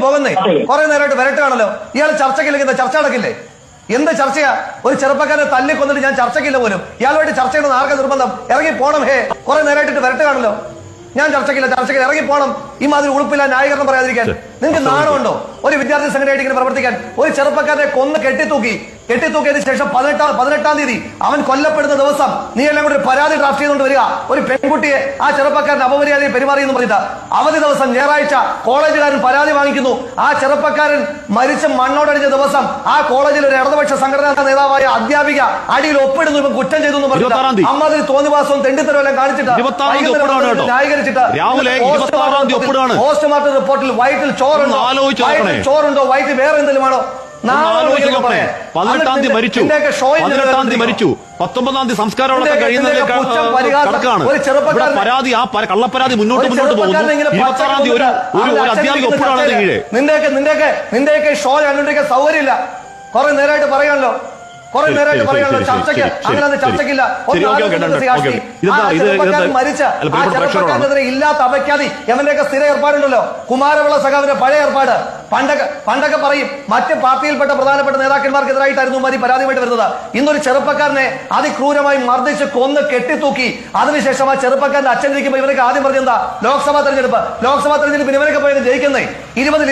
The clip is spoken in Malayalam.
പോകുന്നേ. കുറെ നേരമായിട്ട് വരട്ടാണല്ലോ ഇയാൾ ചർച്ചയ്ക്കില്ലെങ്കിൽ ചർച്ച നടക്കില്ലേ? എന്ത് ചർച്ചയാ? ഒരു ചെറുപ്പക്കാരനെ തല്ലി കൊന്നിട്ട് ഞാൻ ചർച്ചയ്ക്കില്ല പോലും. ഇയാളുമായിട്ട് ചർച്ച ചെയ്യണമെന്ന് ആർക്കും നിർബന്ധം? ഇറങ്ങി പോണം ഹേ. കുറെ നേരമായിട്ട് വരട്ടുകയാണല്ലോ. ഞാൻ ചർച്ചയ്ക്കില്ല ചർച്ചയ്ക്ക് ഇറങ്ങി പോണം. ഈ മാതിരി ഉളുപ്പില്ല ന്യായീകരണം പറയാതിരിക്കാൻ. നിങ്ങൾക്ക് നാണമുണ്ടോ? ഒരു വിദ്യാർത്ഥി സംഘടനയായിട്ട് ഇങ്ങനെ പ്രവർത്തിക്കാൻ. ഒരു ചെറുപ്പക്കാരനെ കൊന്ന് കെട്ടിത്തൂക്കി. കെട്ടിത്തൂക്കിയതിനു ശേഷം പതിനെട്ടാം പതിനെട്ടാം തീയതി അവൻ കൊല്ലപ്പെടുന്ന ദിവസം നീ എല്ലാം കൂടി ഒരു പരാതി ഡ്രാഫ്റ്റ് ചെയ്തുകൊണ്ട് വരിക ഒരു പെൺകുട്ടിയെ ആ ചെറുപ്പക്കാരൻ അപമര്യാദയെ പെരുമാറി എന്ന് പറഞ്ഞിട്ട് അവധി ദിവസം ഞായറാഴ്ച കോളേജുകാരൻ പരാതി വാങ്ങിക്കുന്നു ആ ചെറുപ്പക്കാരൻ മരിച്ച മണ്ണോടടിച്ച ദിവസം ആ കോളേജിൽ ഒരു ഇടതുപക്ഷ സംഘടനാ നേതാവായ അധ്യാപിക അടിയിൽ ഒപ്പിടുന്നു ഇവൻ കുറ്റം ചെയ്തു എന്ന് തീയതി. അമ്മാതിരി തോന്നിവാസവും തെണ്ടിത്തരവും എല്ലാം കാണിച്ചിട്ട് കേട്ടോ. ന്യായീകരിച്ചിട്ട്. പോസ്റ്റ്മോർട്ടം റിപ്പോർട്ടിൽ വയറ്റിൽ ചോറുണ്ടോ. ചോറുണ്ടോ വയറ്റിൽ വേറെ എന്തെങ്കിലും ആണോ ഒന്ന് പതിനെട്ടാം തീയതി മരിച്ചു. പതിനെട്ടാം തീയതി മരിച്ചു. പത്തൊമ്പതാം തീയതി സംസ്കാരമൊക്കെ ഇതിന്റെയൊക്കെ കഴിയുന്നതിലേക്ക് പുച്ഛം പരിഹാസം. കടക്കാണ്. ഒരു ചെറുപ്പക്കാരനെ- ഇവിടെ പരാതി ആ കള്ളപ്പരാതി മുന്നോട്ട് മുന്നോട്ട് പോകുന്നു. ഇരുപത്താറാം തീയതി ഒരു ഒരു അധ്യാപിക ഒപ്പിടാണ് കീഴേ. നിന്റെയൊക്കെ നിന്റെയൊക്കെ നിന്റെയൊക്കെ ഷോ കണ്ടുകൊണ്ടിരിക്കാൻ സൗകര്യമില്ല. കുറെ നേരമായിട്ട് പറയാണല്ലോ കുറെ നേരമായിട്ട് ചർച്ചയ്ക്ക് അങ്ങനെ. ചർച്ചയ്ക്കില്ല? മരിച്ച ആ. ചെറുപ്പക്കാരനെതിരെ ഇല്ലാത്ത എവന്റെയൊക്കെ സ്ഥിര ഏർപ്പാടുണ്ടല്ലോ. കുമാരവിള സഖാവിന്റെ പഴയ ഏർപ്പാട്. പണ്ടൊക്കെ പണ്ടൊക്കെ പറയും മറ്റ് പാർട്ടിയിൽപ്പെട്ട പ്രധാനപ്പെട്ട നേതാക്കന്മാർക്കെതിരായിട്ടായിരുന്നു മതി പരാതിയുമായിട്ട് വരുന്നത്. ഇന്നൊരു ചെറുപ്പക്കാരനെ അതിക്രൂരമായി മർദ്ദിച്ച് കൊന്ന് കെട്ടിത്തൂക്കി അതിനുശേഷം ആ ചെറുപ്പക്കാരന്റെ അച്ഛൻ ഇരിക്കുമ്പോൾ ഇവരൊക്കെ ആദ്യം പറഞ്ഞെന്താ ലോക്സഭാ തെരഞ്ഞെടുപ്പ്. ലോക്സഭാ തെരഞ്ഞെടുപ്പ് ഇവരൊക്കെ പോയത് ജയിക്കുന്നേ. ഇരുപതിൽ